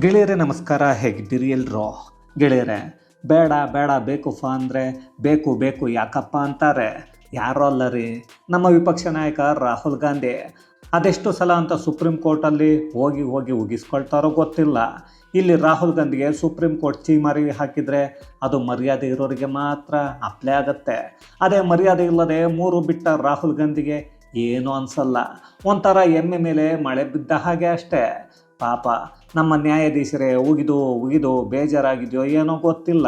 ಗೆಳೆಯರೇ, ನಮಸ್ಕಾರ. ಹೇಗಿದ್ದೀರಿ ಎಲ್ರೋ? ಗೆಳೆಯರೇ, ಬೇಡ ಬೇಡ ಬೇಕುಫ ಅಂದರೆ ಬೇಕು ಬೇಕು, ಯಾಕಪ್ಪ ಅಂತಾರೆ? ಯಾರೋ ಅಲ್ಲ ರೀ. ನಮ್ಮ ವಿಪಕ್ಷ ನಾಯಕ ರಾಹುಲ್ ಗಾಂಧಿ ಅದೆಷ್ಟು ಸಲ ಅಂತ ಸುಪ್ರೀಂ ಕೋರ್ಟಲ್ಲಿ ಹೋಗಿ ಹೋಗಿ ಉಗಿಸ್ಕೊಳ್ತಾರೋ ಗೊತ್ತಿಲ್ಲ. ಇಲ್ಲಿ ರಾಹುಲ್ ಗಾಂಧಿಗೆ ಸುಪ್ರೀಂ ಕೋರ್ಟ್ ಚೀಮಾರಿ ಹಾಕಿದರೆ ಅದು ಮರ್ಯಾದೆ ಇರೋರಿಗೆ ಮಾತ್ರ ಅಪ್ಲೈ ಆಗುತ್ತೆ. ಅದೇ ಮರ್ಯಾದೆ ಇಲ್ಲದೆ ಮೂರು ಬಿಟ್ಟ ರಾಹುಲ್ ಗಾಂಧಿಗೆ ಏನೂ ಅನಿಸಲ್ಲ. ಒಂಥರ ಎಮ್ಮೆ ಮೇಲೆ ಮಳೆ ಬಿದ್ದ ಹಾಗೆ ಅಷ್ಟೇ. ಪಾಪ ನಮ್ಮ ನ್ಯಾಯಾಧೀಶರೇ, ಉಗಿದು ಉಗಿದು ಬೇಜಾರಾಗಿದೆಯೋ ಏನೋ ಗೊತ್ತಿಲ್ಲ.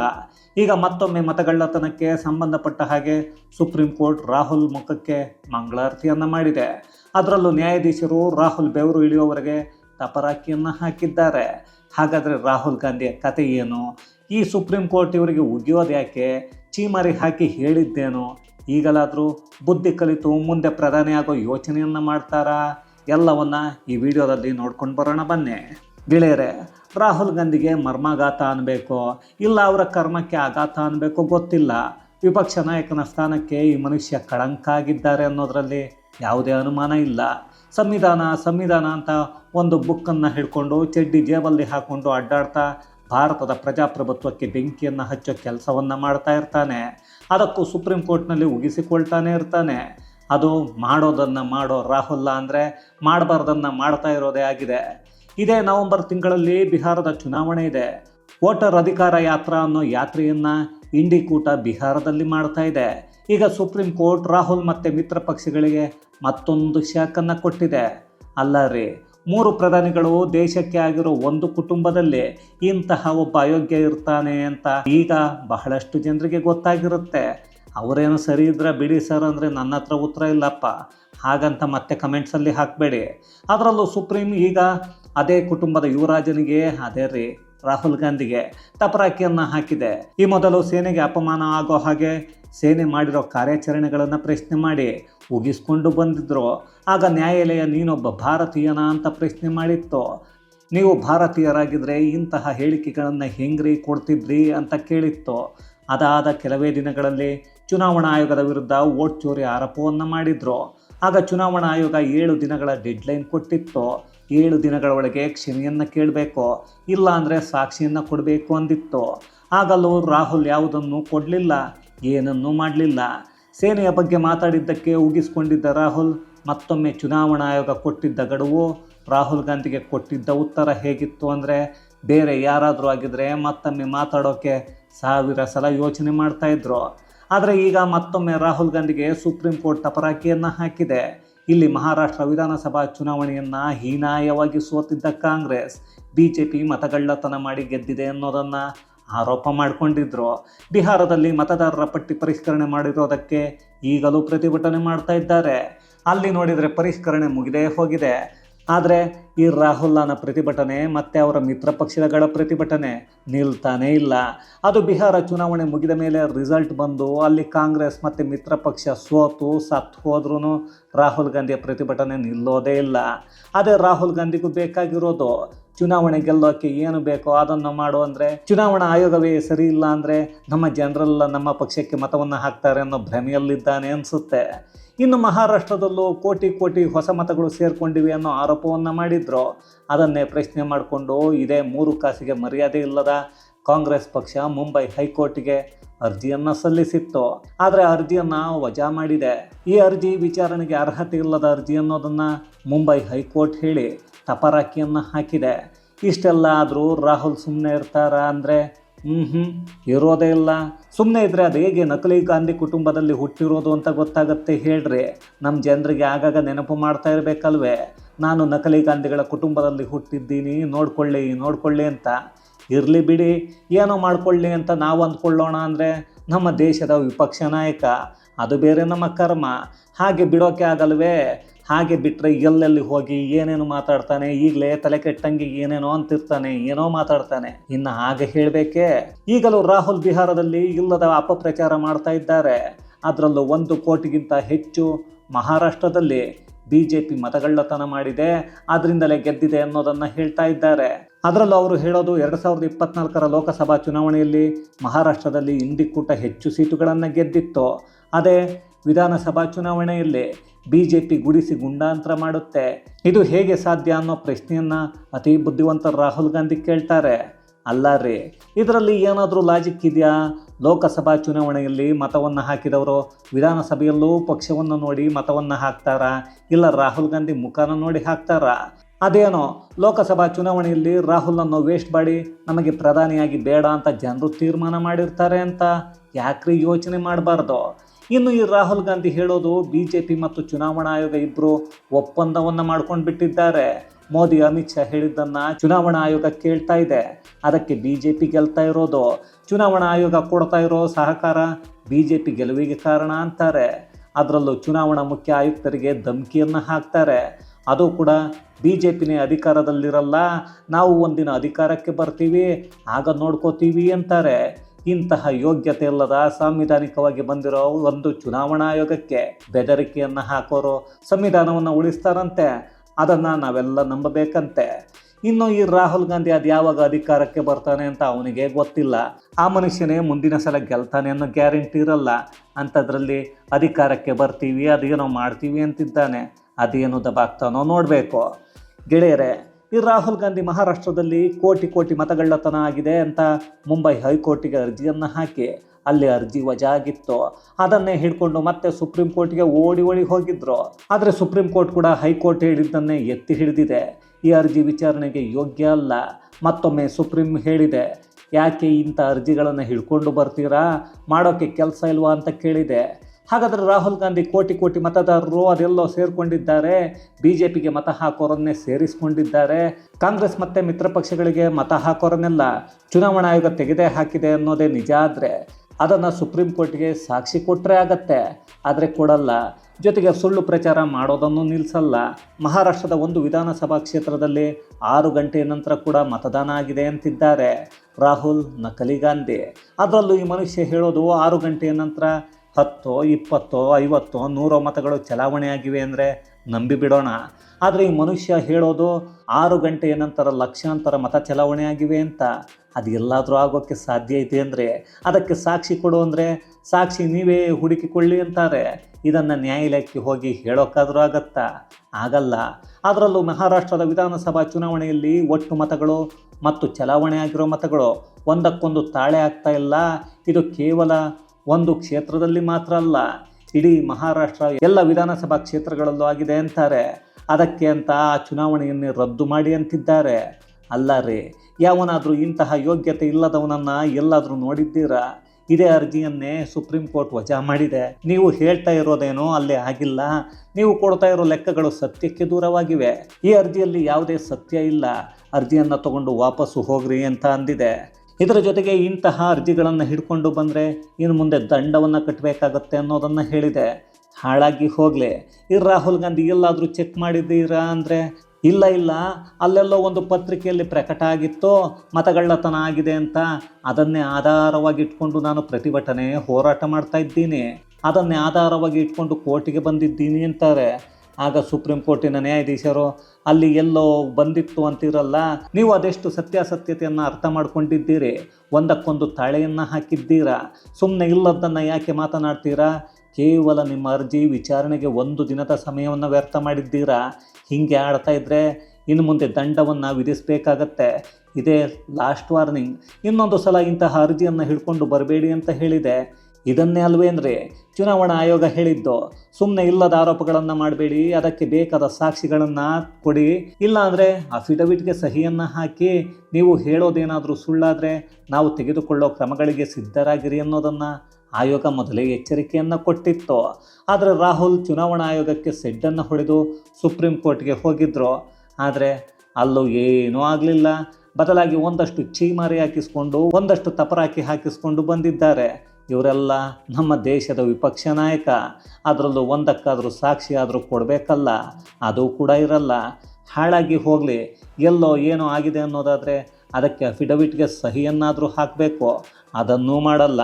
ಈಗ ಮತ್ತೊಮ್ಮೆ ಮತಗಳ್ಳತನಕ್ಕೆ ಸಂಬಂಧಪಟ್ಟ ಹಾಗೆ ಸುಪ್ರೀಂ ಕೋರ್ಟ್ ರಾಹುಲ್ ಮುಖಕ್ಕೆ ಮಂಗಳಾರತಿಯನ್ನು ಮಾಡಿದೆ. ಅದರಲ್ಲೂ ನ್ಯಾಯಾಧೀಶರು ರಾಹುಲ್ ಬೆವರು ಇಳಿಯುವವರೆಗೆ ತಪರಾಕಿಯನ್ನು ಹಾಕಿದ್ದಾರೆ. ಹಾಗಾದರೆ ರಾಹುಲ್ ಗಾಂಧಿಯ ಕತೆ ಏನು? ಈ ಸುಪ್ರೀಂ ಕೋರ್ಟ್ ಇವರಿಗೆ ಉಗಿಯೋದು ಯಾಕೆ? ಚೀಮಾರಿ ಹಾಕಿ ಹೇಳಿದ್ದೇನು? ಈಗಲಾದರೂ ಬುದ್ಧಿ ಕಲಿತು ಮುಂದೆ ಪ್ರಧಾನಿಯಾಗೋ ಯೋಚನೆಯನ್ನು ಮಾಡ್ತಾರಾ? ಎಲ್ಲವನ್ನ ಈ ವಿಡಿಯೋದಲ್ಲಿ ನೋಡ್ಕೊಂಡು ಬರೋಣ ಬನ್ನಿ. ಗೆಳೆಯರೆ, ರಾಹುಲ್ ಗಾಂಧಿಗೆ ಮರ್ಮಾಘಾತ ಅನ್ನಬೇಕು ಇಲ್ಲ ಅವರ ಕರ್ಮಕ್ಕೆ ಆಘಾತ ಅನ್ನಬೇಕು ಗೊತ್ತಿಲ್ಲ. ವಿಪಕ್ಷ ನಾಯಕನ ಸ್ಥಾನಕ್ಕೆ ಈ ಮನುಷ್ಯ ಕಳಂಕ ಆಗಿದ್ದಾರೆ ಅನ್ನೋದರಲ್ಲಿ ಯಾವುದೇ ಅನುಮಾನ ಇಲ್ಲ. ಸಂವಿಧಾನ ಸಂವಿಧಾನ ಅಂತ ಒಂದು ಬುಕ್ಕನ್ನು ಹಿಡ್ಕೊಂಡು ಚಡ್ಡಿ ಜೇಬಲ್ಲಿ ಹಾಕ್ಕೊಂಡು ಅಡ್ಡಾಡ್ತಾ ಭಾರತದ ಪ್ರಜಾಪ್ರಭುತ್ವಕ್ಕೆ ಬೆಂಕಿಯನ್ನು ಹಚ್ಚೋ ಕೆಲಸವನ್ನು ಮಾಡ್ತಾ ಇರ್ತಾನೆ. ಅದಕ್ಕೂ ಸುಪ್ರೀಂ ಕೋರ್ಟ್ನಲ್ಲಿ ಉಗಿಸಿಕೊಳ್ತಾನೆ ಇರ್ತಾನೆ. ಅದು ಮಾಡೋದನ್ನು ಮಾಡೋ ರಾಹುಲ್ ಅಂದರೆ ಮಾಡಬಾರ್ದನ್ನು ಮಾಡ್ತಾ ಇರೋದೇ ಆಗಿದೆ. ಇದೇ ನವೆಂಬರ್ ತಿಂಗಳಲ್ಲಿ ಬಿಹಾರದ ಚುನಾವಣೆ ಇದೆ. ವೋಟರ್ ಅಧಿಕಾರ ಯಾತ್ರಾ ಅನ್ನೋ ಯಾತ್ರೆಯನ್ನು ಇಂಡಿಕೂಟ ಬಿಹಾರದಲ್ಲಿ ಮಾಡ್ತಾ ಇದೆ. ಈಗ ಸುಪ್ರೀಂ ಕೋರ್ಟ್ ರಾಹುಲ್ ಮತ್ತು ಮಿತ್ರ ಪಕ್ಷಗಳಿಗೆ ಮತ್ತೊಂದು ಶಾಕನ್ನು ಕೊಟ್ಟಿದೆ. ಅಲ್ಲ ರೀ, ಮೂರು ಪ್ರಧಾನಿಗಳು ದೇಶಕ್ಕೆ ಆಗಿರೋ ಒಂದು ಕುಟುಂಬದಲ್ಲಿ ಇಂತಹ ಒಬ್ಬ ಅಯೋಗ್ಯ ಇರ್ತಾನೆ ಅಂತ ಈಗ ಬಹಳಷ್ಟು ಜನರಿಗೆ ಗೊತ್ತಾಗಿರುತ್ತೆ. ಅವರೇನು ಸರಿ ಇದ್ರೆ ಬಿಡಿ ಸರ್ ಅಂದರೆ ನನ್ನ ಹತ್ರ ಉತ್ತರ ಇಲ್ಲಪ್ಪ. ಹಾಗಂತ ಮತ್ತೆ ಕಮೆಂಟ್ಸಲ್ಲಿ ಹಾಕಬೇಡಿ. ಅದರಲ್ಲೂ ಸುಪ್ರೀಂ ಈಗ ಅದೇ ಕುಟುಂಬದ ಯುವರಾಜನಿಗೆ, ಅದೇ ರೀ ರಾಹುಲ್ ಗಾಂಧಿಗೆ ತಪರಾಕಿಯನ್ನು ಹಾಕಿದೆ. ಈ ಮೊದಲು ಸೇನೆಗೆ ಅಪಮಾನ ಆಗೋ ಹಾಗೆ ಸೇನೆ ಮಾಡಿರೋ ಕಾರ್ಯಾಚರಣೆಗಳನ್ನು ಪ್ರಶ್ನೆ ಮಾಡಿ ಉಗಿಸ್ಕೊಂಡು ಬಂದಿದ್ರು. ಆಗ ನ್ಯಾಯಾಲಯ, ನೀನೊಬ್ಬ ಭಾರತೀಯನ ಅಂತ ಪ್ರಶ್ನೆ ಮಾಡಿತ್ತು. ನೀವು ಭಾರತೀಯರಾಗಿದ್ದರೆ ಇಂತಹ ಹೇಳಿಕೆಗಳನ್ನು ಹೆಂಗ್ರಿ ಕೊಡ್ತಿದ್ರಿ ಅಂತ ಕೇಳಿತ್ತು. ಅದಾದ ಕೆಲವೇ ದಿನಗಳಲ್ಲಿ ಚುನಾವಣಾ ಆಯೋಗದ ವಿರುದ್ಧ ವೋಟ್ ಚೋರಿ ಆರೋಪವನ್ನು ಮಾಡಿದ್ರು. ಆಗ ಚುನಾವಣಾ ಆಯೋಗ ಏಳು ದಿನಗಳ ಡೆಡ್ಲೈನ್ ಕೊಟ್ಟಿತ್ತು, ಏಳು ದಿನಗಳ ಒಳಗೆ ಕ್ಷಮೆಯನ್ನು ಕೇಳಬೇಕು ಇಲ್ಲ ಅಂದರೆ ಸಾಕ್ಷಿಯನ್ನು ಕೊಡಬೇಕು ಅಂದಿತ್ತು, ಆಗಲೂ ರಾಹುಲ್ ಯಾವುದನ್ನು ಕೊಡಲಿಲ್ಲ, ಏನನ್ನೂ ಮಾಡಲಿಲ್ಲ. ಸೇನೆಯ ಬಗ್ಗೆ ಮಾತಾಡಿದ್ದಕ್ಕೆ ಉಗಿಸ್ಕೊಂಡಿದ್ದ ರಾಹುಲ್, ಮತ್ತೊಮ್ಮೆ ಚುನಾವಣಾ ಆಯೋಗ ಕೊಟ್ಟಿದ್ದ ಗಡುವು, ರಾಹುಲ್ ಗಾಂಧಿಗೆ ಕೊಟ್ಟಿದ್ದ ಉತ್ತರ ಹೇಗಿತ್ತು ಅಂದರೆ, ಬೇರೆ ಯಾರಾದರೂ ಆಗಿದ್ದರೆ ಮತ್ತೊಮ್ಮೆ ಮಾತಾಡೋಕ್ಕೆ ಸಾವಿರ ಸಲ ಯೋಚನೆ ಮಾಡ್ತಾಯಿದ್ರು ಆದರೆ ಈಗ ಮತ್ತೊಮ್ಮೆ ರಾಹುಲ್ ಗಾಂಧಿಗೆ ಸುಪ್ರೀಂ ಕೋರ್ಟ್ ತಪರಾಕಿಯನ್ನು ಹಾಕಿದೆ. ಇಲ್ಲಿ ಮಹಾರಾಷ್ಟ್ರ ವಿಧಾನಸಭಾ ಚುನಾವಣೆಯನ್ನು ಹೀನಾಯವಾಗಿ ಸೋತಿದ್ದ ಕಾಂಗ್ರೆಸ್. ಬಿ ಜೆ ಪಿ ಮತಗಳ್ಳತನ ಮಾಡಿ ಗೆದ್ದಿದೆ ಅನ್ನೋದನ್ನು ಆರೋಪ ಮಾಡಿಕೊಂಡಿದ್ರು. ಬಿಹಾರದಲ್ಲಿ ಮತದಾರರ ಪಟ್ಟಿ ಪರಿಷ್ಕರಣೆ ಮಾಡಿರೋದಕ್ಕೆ ಈಗಲೂ ಪ್ರತಿಭಟನೆ ಮಾಡ್ತಾ ಇದ್ದಾರೆ. ಅಲ್ಲಿ ನೋಡಿದರೆ ಪರಿಷ್ಕರಣೆ ಮುಗಿದೇ ಹೋಗಿದೆ. ಆದರೆ ಈ ರಾಹುಲ್ನ ಪ್ರತಿಭಟನೆ ಮತ್ತು ಅವರ ಮಿತ್ರ ಪಕ್ಷಗಳ ಪ್ರತಿಭಟನೆ ನಿಲ್ತಾನೇ ಇಲ್ಲ. ಅದು ಬಿಹಾರ ಚುನಾವಣೆ ಮುಗಿದ ಮೇಲೆ ರಿಸಲ್ಟ್ ಬಂದು ಅಲ್ಲಿ ಕಾಂಗ್ರೆಸ್ ಮತ್ತು ಮಿತ್ರ ಪಕ್ಷ ಸೋತು ಸತ್ತು ಹೋದ್ರೂ ರಾಹುಲ್ ಗಾಂಧಿಯ ಪ್ರತಿಭಟನೆ ನಿಲ್ಲೋದೇ ಇಲ್ಲ. ಅದೇ ರಾಹುಲ್ ಗಾಂಧಿಗೂ ಬೇಕಾಗಿರೋದು ಚುನಾವಣೆ ಗೆಲ್ಲೋಕ್ಕೆ ಏನು ಬೇಕೋ ಅದನ್ನು ಮಾಡು ಅಂದರೆ ಚುನಾವಣಾ ಆಯೋಗವೇ ಸರಿ ಇಲ್ಲ ಅಂದರೆ ನಮ್ಮ ಜನರೆಲ್ಲ ನಮ್ಮ ಪಕ್ಷಕ್ಕೆ ಮತವನ್ನು ಹಾಕ್ತಾರೆ ಅನ್ನೋ ಭ್ರಮೆಯಲ್ಲಿದ್ದಾನೆ ಅನಿಸುತ್ತೆ. ಇನ್ನು ಮಹಾರಾಷ್ಟ್ರದಲ್ಲೂ ಕೋಟಿ ಕೋಟಿ ಹೊಸ ಮತಗಳು ಸೇರಿಕೊಂಡಿವೆ ಅನ್ನೋ ಆರೋಪವನ್ನು ಮಾಡಿದ್ರು. ಅದನ್ನೇ ಪ್ರಶ್ನೆ ಮಾಡಿಕೊಂಡು ಇದೇ ಮೂರು ಕಾಸಿಗೆ ಮರ್ಯಾದೆ ಇಲ್ಲದ ಕಾಂಗ್ರೆಸ್ ಪಕ್ಷ ಮುಂಬೈ ಹೈಕೋರ್ಟ್ಗೆ ಅರ್ಜಿಯನ್ನು ಸಲ್ಲಿಸಿತ್ತು. ಆದರೆ ಅರ್ಜಿಯನ್ನು ವಜಾ ಮಾಡಿದೆ. ಈ ಅರ್ಜಿ ವಿಚಾರಣೆಗೆ ಅರ್ಹತೆ ಇಲ್ಲದ ಅರ್ಜಿ ಅನ್ನೋದನ್ನು ಮುಂಬೈ ಹೈಕೋರ್ಟ್ ಹೇಳಿ ತಪರಾಕಿಯನ್ನು ಹಾಕಿದೆ. ಇಷ್ಟೆಲ್ಲ ಆದರೂ ರಾಹುಲ್ ಸುಮ್ಮನೆ ಇರ್ತಾರ ಅಂದರೆ ಹ್ಞೂ ಹ್ಞೂ ಇರೋದೇ ಇಲ್ಲ. ಸುಮ್ಮನೆ ಇದ್ದರೆ ಅದು ಹೇಗೆ ನಕಲಿ ಗಾಂಧಿ ಕುಟುಂಬದಲ್ಲಿ ಹುಟ್ಟಿರೋದು ಅಂತ ಗೊತ್ತಾಗತ್ತೆ ಹೇಳ್ರಿ. ನಮ್ಮ ಜನರಿಗೆ ಆಗಾಗ ನೆನಪು ಮಾಡ್ತಾ ಇರಬೇಕಲ್ವೇ. ನಾನು ನಕಲಿ ಗಾಂಧಿಗಳ ಕುಟುಂಬದಲ್ಲಿ ಹುಟ್ಟಿದ್ದೀನಿ, ನೋಡ್ಕೊಳ್ಳಿ ನೋಡ್ಕೊಳ್ಳಿ ಅಂತ. ಇರಲಿ ಬಿಡಿ, ಏನೋ ಮಾಡ್ಕೊಳ್ಳಿ ಅಂತ ನಾವು ಅಂದ್ಕೊಳ್ಳೋಣ ಅಂದರೆ ನಮ್ಮ ದೇಶದ ವಿಪಕ್ಷ ನಾಯಕ. ಅದು ಬೇರೆ ನಮ್ಮ ಕರ್ಮ. ಹಾಗೆ ಬಿಡೋಕೆ ಆಗಲ್ವೇ? ಹಾಗೆ ಬಿಟ್ಟರೆ ಎಲ್ಲೆಲ್ಲಿ ಹೋಗಿ ಏನೇನು ಮಾತಾಡ್ತಾನೆ, ಈಗಲೇ ತಲೆ ಕೆಟ್ಟಂಗೆ ಏನೇನೋ ಅಂತಿರ್ತಾನೆ, ಏನೋ ಮಾತಾಡ್ತಾನೆ. ಇನ್ನು ಹಾಗೆ ಹೇಳಬೇಕೇ? ಈಗಲೂ ರಾಹುಲ್ ಬಿಹಾರದಲ್ಲಿ ಇಲ್ಲದ ಅಪಪ್ರಚಾರ ಮಾಡ್ತಾ ಇದ್ದಾರೆ. ಅದರಲ್ಲೂ ಒಂದು ಕೋಟಿಗಿಂತ ಹೆಚ್ಚು ಮಹಾರಾಷ್ಟ್ರದಲ್ಲಿ ಬಿ ಜೆ ಪಿ ಮತಗಳ್ಳತನ ಮಾಡಿದೆ ಅದರಿಂದಲೇ ಗೆದ್ದಿದೆ ಅನ್ನೋದನ್ನು ಹೇಳ್ತಾ ಇದ್ದಾರೆ. ಅದರಲ್ಲೂ ಅವರು ಹೇಳೋದು ಎರಡು ಸಾವಿರದ ಇಪ್ಪತ್ನಾಲ್ಕರ ಲೋಕಸಭಾ ಚುನಾವಣೆಯಲ್ಲಿ ಮಹಾರಾಷ್ಟ್ರದಲ್ಲಿ ಇಂಡಿಕೂಟ ಹೆಚ್ಚು ಸೀಟುಗಳನ್ನು ಗೆದ್ದಿತ್ತು. ಅದೇ ವಿಧಾನಸಭಾ ಚುನಾವಣೆಯಲ್ಲಿ ಬಿ ಜೆ ಪಿ ಗುಡಿಸಿ ಗುಂಡಾಂತರ ಮಾಡುತ್ತೆ. ಇದು ಹೇಗೆ ಸಾಧ್ಯ ಅನ್ನೋ ಪ್ರಶ್ನೆಯನ್ನ ಅತಿ ಬುದ್ಧಿವಂತ ರಾಹುಲ್ ಗಾಂಧಿ ಕೇಳ್ತಾರೆ. ಅಲ್ಲ ರೀ, ಇದರಲ್ಲಿ ಏನಾದರೂ ಲಾಜಿಕ್ ಇದೆಯಾ? ಲೋಕಸಭಾ ಚುನಾವಣೆಯಲ್ಲಿ ಮತವನ್ನು ಹಾಕಿದವರು ವಿಧಾನಸಭೆಯಲ್ಲೂ ಪಕ್ಷವನ್ನು ನೋಡಿ ಮತವನ್ನು ಹಾಕ್ತಾರಾ? ಇಲ್ಲ ರಾಹುಲ್ ಗಾಂಧಿ ಮುಖನ ನೋಡಿ ಹಾಕ್ತಾರಾ? ಅದೇನೋ, ಲೋಕಸಭಾ ಚುನಾವಣೆಯಲ್ಲಿ ರಾಹುಲನ್ನು ವೇಸ್ಟ್ ಮಾಡಿ ನಮಗೆ ಪ್ರಧಾನಿಯಾಗಿ ಬೇಡ ಅಂತ ಜನರು ತೀರ್ಮಾನ ಮಾಡಿರ್ತಾರೆ ಅಂತ ಯಾಕ್ರಿ ಯೋಚನೆ ಮಾಡಬಾರ್ದು? ಇನ್ನು ಈ ರಾಹುಲ್ ಗಾಂಧಿ ಹೇಳೋದು ಬಿ ಜೆ ಪಿ ಮತ್ತು ಚುನಾವಣಾ ಆಯೋಗ ಇಬ್ಬರು ಒಪ್ಪಂದವನ್ನು ಮಾಡ್ಕೊಂಡು ಬಿಟ್ಟಿದ್ದಾರೆ. ಮೋದಿ ಅಮಿತ್ ಶಾ ಹೇಳಿದ್ದನ್ನು ಚುನಾವಣಾ ಆಯೋಗ ಕೇಳ್ತಾ ಇದೆ. ಅದಕ್ಕೆ ಬಿ ಜೆ ಪಿ ಗೆಲ್ತಾ ಇರೋದು. ಚುನಾವಣಾ ಆಯೋಗ ಕೊಡ್ತಾ ಇರೋ ಸಹಕಾರ ಬಿ ಜೆ ಪಿ ಗೆಲುವಿಗೆ ಕಾರಣ ಅಂತಾರೆ. ಅದರಲ್ಲೂ ಚುನಾವಣಾ ಮುಖ್ಯ ಆಯುಕ್ತರಿಗೆ ಧಮಕಿಯನ್ನು ಹಾಕ್ತಾರೆ. ಅದು ಕೂಡ ಬಿ ಜೆ ಪಿನೇ ಅಧಿಕಾರದಲ್ಲಿರಲ್ಲ, ನಾವು ಒಂದಿನ ಅಧಿಕಾರಕ್ಕೆ ಬರ್ತೀವಿ, ಆಗ ನೋಡ್ಕೋತೀವಿ ಅಂತಾರೆ. ಇಂತಹ ಯೋಗ್ಯತೆ ಇಲ್ಲದ ಸಾಂವಿಧಾನಿಕವಾಗಿ ಬಂದಿರೋ ಒಂದು ಚುನಾವಣಾ ಆಯೋಗಕ್ಕೆ ಬೆದರಿಕೆಯನ್ನು ಹಾಕೋರು, ಸಂವಿಧಾನವನ್ನು ಉಳಿಸ್ತಾರಂತೆ, ಅದನ್ನು ನಾವೆಲ್ಲ ನಂಬಬೇಕಂತೆ. ಇನ್ನು ಈ ರಾಹುಲ್ ಗಾಂಧಿ ಅದು ಯಾವಾಗ ಅಧಿಕಾರಕ್ಕೆ ಬರ್ತಾನೆ ಅಂತ ಅವನಿಗೆ ಗೊತ್ತಿಲ್ಲ. ಆ ಮನುಷ್ಯನೇ ಮುಂದಿನ ಸಲ ಗೆಲ್ತಾನೆ ಅನ್ನೋ ಗ್ಯಾರಂಟಿ ಇರಲ್ಲ. ಅಂಥದ್ರಲ್ಲಿ ಅಧಿಕಾರಕ್ಕೆ ಬರ್ತೀವಿ, ಅದೇನೋ ಮಾಡ್ತೀವಿ ಅಂತಿದ್ದಾನೆ. ಅದೇನು ದಬಾಗ್ತಾನೋ ನೋಡಬೇಕು. ಗೆಳೆಯರೆ ಈ ರಾಹುಲ್ ಗಾಂಧಿ ಮಹಾರಾಷ್ಟ್ರದಲ್ಲಿ ಕೋಟಿ ಕೋಟಿ ಮತಗಳ್ಳತನ ಆಗಿದೆ ಅಂತ ಮುಂಬೈ ಹೈಕೋರ್ಟಿಗೆ ಅರ್ಜಿಯನ್ನು ಹಾಕಿ ಅಲ್ಲಿ ಅರ್ಜಿ ವಜಾ ಆಗಿತ್ತು ಅದನ್ನೇ ಹಿಡ್ಕೊಂಡು ಮತ್ತೆ ಸುಪ್ರೀಂ ಕೋರ್ಟ್ಗೆ ಓಡಿ ಓಡಿ ಹೋಗಿದ್ರು. ಆದರೆ ಸುಪ್ರೀಂ ಕೋರ್ಟ್ ಕೂಡ ಹೈಕೋರ್ಟ್ ಹೇಳಿದ್ದನ್ನೇ ಎತ್ತಿ ಹಿಡಿದಿದೆ. ಈ ಅರ್ಜಿ ವಿಚಾರಣೆಗೆ ಯೋಗ್ಯ ಅಲ್ಲ. ಮತ್ತೊಮ್ಮೆ ಸುಪ್ರೀಂ ಹೇಳಿದೆ. ಯಾಕೆ ಇಂಥ ಅರ್ಜಿಗಳನ್ನು ಹಿಡ್ಕೊಂಡು ಬರ್ತೀರಾ? ಮಾಡೋಕ್ಕೆ ಕೆಲಸ ಇಲ್ವಾ ಅಂತ ಕೇಳಿದೆ. ಹಾಗಾದರೆ ರಾಹುಲ್ ಗಾಂಧಿ ಕೋಟಿ ಕೋಟಿ ಮತದಾರರು ಅದೆಲ್ಲೋ ಸೇರಿಕೊಂಡಿದ್ದಾರೆ. ಬಿ ಜೆ ಪಿಗೆ ಮತ ಹಾಕೋರನ್ನೇ ಸೇರಿಸ್ಕೊಂಡಿದ್ದಾರೆ. ಕಾಂಗ್ರೆಸ್ ಮತ್ತು ಮಿತ್ರ ಪಕ್ಷಗಳಿಗೆ ಮತ ಹಾಕೋರನ್ನೆಲ್ಲ ಚುನಾವಣಾ ಆಯೋಗ ತೆಗೆದೇ ಹಾಕಿದೆ ಅನ್ನೋದೇ ನಿಜ ಆದರೆ ಅದನ್ನು ಸುಪ್ರೀಂ ಕೋರ್ಟ್ಗೆ ಸಾಕ್ಷಿ ಕೊಟ್ಟರೆ ಆಗತ್ತೆ. ಆದರೆ ಕೊಡಲ್ಲ. ಜೊತೆಗೆ ಸುಳ್ಳು ಪ್ರಚಾರ ಮಾಡೋದನ್ನು ನಿಲ್ಲಿಸಲ್ಲ ಮಹಾರಾಷ್ಟ್ರದ ಒಂದು ವಿಧಾನಸಭಾ ಕ್ಷೇತ್ರದಲ್ಲಿ ಆರು ಗಂಟೆಯ ನಂತರ ಕೂಡ ಮತದಾನ ಆಗಿದೆ ಅಂತಿದ್ದಾರೆ. ರಾಹುಲ್ ನಕಲಿ ಗಾಂಧಿ. ಅದರಲ್ಲೂ ಈ ಮನುಷ್ಯ ಹೇಳೋದು ಆರು ಗಂಟೆಯ ನಂತರ ಹತ್ತೋ, ಇಪ್ಪತ್ತೋ, ಐವತ್ತೋ, ನೂರೋ ಮತಗಳು ಚಲಾವಣೆಯಾಗಿವೆ ಅಂದರೆ ನಂಬಿ ಬಿಡೋಣ. ಆದರೆ ಈ ಮನುಷ್ಯ ಹೇಳೋದು ಆರು ಗಂಟೆಯ ನಂತರ ಲಕ್ಷಾಂತರ ಮತ ಚಲಾವಣೆಯಾಗಿವೆ ಅಂತ. ಅದು ಎಲ್ಲಾದರೂ ಆಗೋಕ್ಕೆ ಸಾಧ್ಯ ಇದೆ ಅಂದರೆ, ಅದಕ್ಕೆ ಸಾಕ್ಷಿ ಕೊಡು ಅಂದರೆ ಸಾಕ್ಷಿ ನೀವೇ ಹುಡುಕಿಕೊಳ್ಳಿ ಅಂತಾರೆ. ಇದನ್ನು ನ್ಯಾಯಾಲಯಕ್ಕೆ ಹೋಗಿ ಹೇಳೋಕ್ಕಾದರೂ ಆಗತ್ತಾ? ಆಗಲ್ಲ. ಅದರಲ್ಲೂ ಮಹಾರಾಷ್ಟ್ರದ ವಿಧಾನಸಭಾ ಚುನಾವಣೆಯಲ್ಲಿ ಒಟ್ಟು ಮತಗಳು ಮತ್ತು ಚಲಾವಣೆ ಆಗಿರೋ ಮತಗಳು ಒಂದಕ್ಕೊಂದು ತಾಳೆ ಆಗ್ತಾ ಇಲ್ಲ. ಇದು ಕೇವಲ ಒಂದು ಕ್ಷೇತ್ರದಲ್ಲಿ ಮಾತ್ರ ಅಲ್ಲ, ಇಡೀ ಮಹಾರಾಷ್ಟ್ರ ಎಲ್ಲ ವಿಧಾನಸಭಾ ಕ್ಷೇತ್ರಗಳಲ್ಲೂ ಆಗಿದೆ ಅಂತಾರೆ. ಅದಕ್ಕೆ ಅಂತ ಆ ಚುನಾವಣೆಯನ್ನೇ ರದ್ದು ಮಾಡಿ ಅಂತಿದ್ದಾರೆ. ಅಲ್ಲ ರೀ, ಯಾವನಾದರೂ ಇಂತಹ ಯೋಗ್ಯತೆ ಇಲ್ಲದವನನ್ನು ಎಲ್ಲಾದರೂ ನೋಡಿದ್ದೀರಾ? ಇದೇ ಅರ್ಜಿಯನ್ನೇ ಸುಪ್ರೀಂ ಕೋರ್ಟ್ ವಜಾ ಮಾಡಿದೆ. ನೀವು ಹೇಳ್ತಾ ಇರೋದೇನೋ ಅಲ್ಲೇ ಆಗಿಲ್ಲ. ನೀವು ಕೊಡ್ತಾ ಇರೋ ಲೆಕ್ಕಗಳು ಸತ್ಯಕ್ಕೆ ದೂರವಾಗಿವೆ. ಈ ಅರ್ಜಿಯಲ್ಲಿ ಯಾವುದೇ ಸತ್ಯ ಇಲ್ಲ. ಅರ್ಜಿಯನ್ನು ತಗೊಂಡು ವಾಪಸ್ಸು ಹೋಗ್ರಿ ಅಂತ ಅಂದಿದೆ. ಇದರ ಜೊತೆಗೆ ಇಂತಹ ಅರ್ಜಿಗಳನ್ನು ಹಿಡ್ಕೊಂಡು ಬಂದರೆ ಇನ್ನು ಮುಂದೆ ದಂಡವನ್ನು ಕಟ್ಟಬೇಕಾಗತ್ತೆ ಅನ್ನೋದನ್ನು ಹೇಳಿದೆ. ಹಾಳಾಗಿ ಹೋಗಲಿ. ಈ ರಾಹುಲ್ ಗಾಂಧಿ ಎಲ್ಲಾದರೂ ಚೆಕ್ ಮಾಡಿದ್ದೀರಾ ಅಂದರೆ, ಇಲ್ಲ ಇಲ್ಲ, ಅಲ್ಲೆಲ್ಲೋ ಒಂದು ಪತ್ರಿಕೆಯಲ್ಲಿ ಪ್ರಕಟ ಆಗಿತ್ತು ಮತಗಳ್ಳತನ ಆಗಿದೆ ಅಂತ, ಅದನ್ನೇ ಆಧಾರವಾಗಿ ಇಟ್ಕೊಂಡು ನಾನು ಪ್ರತಿಭಟನೆ ಹೋರಾಟ ಮಾಡ್ತಾ ಇದ್ದೀನಿ. ಅದನ್ನೇ ಆಧಾರವಾಗಿ ಇಟ್ಕೊಂಡು ಕೋರ್ಟಿಗೆ ಬಂದಿದ್ದೀನಿ ಅಂತಾರೆ. ಆಗ ಸುಪ್ರೀಂ ಕೋರ್ಟಿನ ನ್ಯಾಯಾಧೀಶರು ಅಲ್ಲಿ ಎಲ್ಲೋ ಬಂದಿತ್ತು ಅಂತಿರಲ್ಲ, ನೀವು ಅದೆಷ್ಟು ಸತ್ಯಾಸತ್ಯತೆಯನ್ನು ಅರ್ಥ ಮಾಡಿಕೊಂಡಿದ್ದೀರಿ? ಒಂದಕ್ಕೊಂದು ತಾಳೆಯನ್ನು ಹಾಕಿದ್ದೀರಾ? ಸುಮ್ಮನೆ ಇಲ್ಲದನ್ನು ಯಾಕೆ ಮಾತನಾಡ್ತೀರಾ? ಕೇವಲ ನಿಮ್ಮ ಅರ್ಜಿ ವಿಚಾರಣೆಗೆ ಒಂದು ದಿನದ ಸಮಯವನ್ನು ವ್ಯರ್ಥ ಮಾಡಿದ್ದೀರಾ? ಹೀಗೆ ಆಡ್ತಾ ಇದ್ದರೆ ಇನ್ನು ಮುಂದೆ ದಂಡವನ್ನು ವಿಧಿಸಬೇಕಾಗತ್ತೆ. ಇದೇ ಲಾಸ್ಟ್ ವಾರ್ನಿಂಗ್ ಇನ್ನೊಂದು ಸಲ ಇಂತಹ ಅರ್ಜಿಯನ್ನು ಹಿಡ್ಕೊಂಡು ಬರಬೇಡಿ ಅಂತ ಹೇಳಿದೆ. ಇದನ್ನೇ ಅಲ್ವೇನ್ರಿ ಚುನಾವಣಾ ಆಯೋಗ ಹೇಳಿದ್ದು ಸುಮ್ಮನೆ ಇಲ್ಲದ ಆರೋಪಗಳನ್ನು ಮಾಡಬೇಡಿ, ಅದಕ್ಕೆ ಬೇಕಾದ ಸಾಕ್ಷಿಗಳನ್ನು ಕೊಡಿ. ಇಲ್ಲಾಂದರೆ ಅಫಿಡವಿಟ್ಗೆ ಸಹಿಯನ್ನು ಹಾಕಿ ನೀವು ಹೇಳೋದೇನಾದರೂ ಸುಳ್ಳಾದರೆ ನಾವು ತೆಗೆದುಕೊಳ್ಳೋ ಕ್ರಮಗಳಿಗೆ ಸಿದ್ಧರಾಗಿರಿ ಅನ್ನೋದನ್ನು ಆಯೋಗ ಮೊದಲೇ ಎಚ್ಚರಿಕೆಯನ್ನು ಕೊಟ್ಟಿತ್ತು. ಆದರೆ ರಾಹುಲ್ ಚುನಾವಣಾ ಆಯೋಗಕ್ಕೆ ಸೆಡ್ಡನ್ನು ಹೊಡೆದು ಸುಪ್ರೀಂ ಕೋರ್ಟ್ಗೆ ಹೋಗಿದ್ರು. ಆದರೆ ಅಲ್ಲೂ ಏನೂ ಆಗಲಿಲ್ಲ. ಬದಲಾಗಿ ಒಂದಷ್ಟು ಚೀಮಾರಿ ಹಾಕಿಸ್ಕೊಂಡು, ಒಂದಷ್ಟು ತಪರಾಕಿ ಹಾಕಿಸ್ಕೊಂಡು ಬಂದಿದ್ದಾರೆ. ಇವರೆಲ್ಲ ನಮ್ಮ ದೇಶದ ವಿಪಕ್ಷ ನಾಯಕ. ಅದರಲ್ಲೂ ಒಂದಕ್ಕಾದರೂ ಸಾಕ್ಷಿ ಆದರೂ ಕೊಡಬೇಕಲ್ಲ? ಅದು ಕೂಡ ಇರಲ್ಲ. ಹಾಳಾಗಿ ಹೋಗಲಿ. ಎಲ್ಲೋ ಏನೋ ಆಗಿದೆ ಅನ್ನೋದಾದರೆ ಅದಕ್ಕೆ ಅಫಿಡವಿಟ್ಗೆ ಸಹಿಯನ್ನಾದರೂ ಹಾಕಬೇಕು. ಅದನ್ನೂ ಮಾಡಲ್ಲ.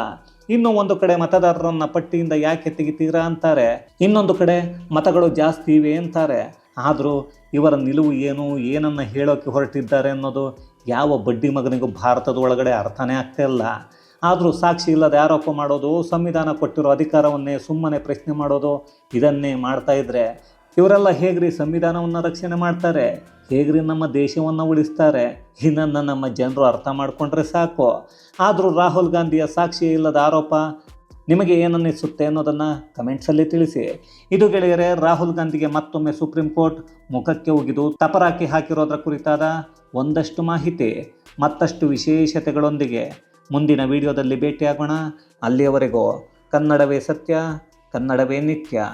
ಇನ್ನು ಒಂದು ಕಡೆ ಮತದಾರರನ್ನ ಪಟ್ಟಿಯಿಂದ ಯಾಕೆ ತೆಗಿತೀರಾ ಅಂತಾರೆ. ಇನ್ನೊಂದು ಕಡೆ ಮತಗಳು ಜಾಸ್ತಿ ಇವೆ ಅಂತಾರೆ. ಆದರೂ ಇವರ ನಿಲುವು ಏನು, ಏನನ್ನು ಹೇಳೋಕ್ಕೆ ಹೊರಟಿದ್ದಾರೆ ಅನ್ನೋದು ಯಾವ ಬಡ್ಡಿ ಮಗನಿಗೂ ಭಾರತದ ಒಳಗಡೆ ಅರ್ಥನೇ ಆಗ್ತಾ ಇಲ್ಲ. ಆದರೂ ಸಾಕ್ಷಿ ಇಲ್ಲದೆ ಆರೋಪ ಮಾಡೋದು, ಸಂವಿಧಾನ ಕೊಟ್ಟಿರೋ ಅಧಿಕಾರವನ್ನೇ ಸುಮ್ಮನೆ ಪ್ರಶ್ನೆ ಮಾಡೋದು, ಇದನ್ನೇ ಮಾಡ್ತಾ ಇದ್ದರೆ ಇವರೆಲ್ಲ ಹೇಗ್ರಿ ಸಂವಿಧಾನವನ್ನು ರಕ್ಷಣೆ ಮಾಡ್ತಾರೆ? ಹೇಗ್ರಿ ನಮ್ಮ ದೇಶವನ್ನು ಉಳಿಸ್ತಾರೆ? ಇದನ್ನು ನಮ್ಮ ಜನರು ಅರ್ಥ ಮಾಡಿಕೊಂಡ್ರೆ ಸಾಕು. ಆದರೂ ರಾಹುಲ್ ಗಾಂಧಿಯ ಸಾಕ್ಷಿ ಇಲ್ಲದ ಆರೋಪ ನಿಮಗೆ ಏನನ್ನಿಸುತ್ತೆ ಅನ್ನೋದನ್ನು ಕಮೆಂಟ್ಸಲ್ಲಿ ತಿಳಿಸಿ. ಇದು ಗೆಳೆಯರೆ, ರಾಹುಲ್ ಗಾಂಧಿಗೆ ಮತ್ತೊಮ್ಮೆ ಸುಪ್ರೀಂ ಕೋರ್ಟ್ ಮುಖಕ್ಕೆ ಉಗಿದು ತಪರಾಕಿ ಹಾಕಿರೋದ್ರ ಕುರಿತಾದ ಒಂದಷ್ಟು ಮಾಹಿತಿ, ಮತ್ತಷ್ಟು ವಿಶೇಷತೆಗಳೊಂದಿಗೆ. ಮುಂದಿನ ವಿಡಿಯೋದಲ್ಲಿ ಭೇಟಿಯಾಗೋಣ. ಅಲ್ಲಿಯವರೆಗೂ ಕನ್ನಡವೇ ಸತ್ಯ ಕನ್ನಡವೇ ನಿತ್ಯ.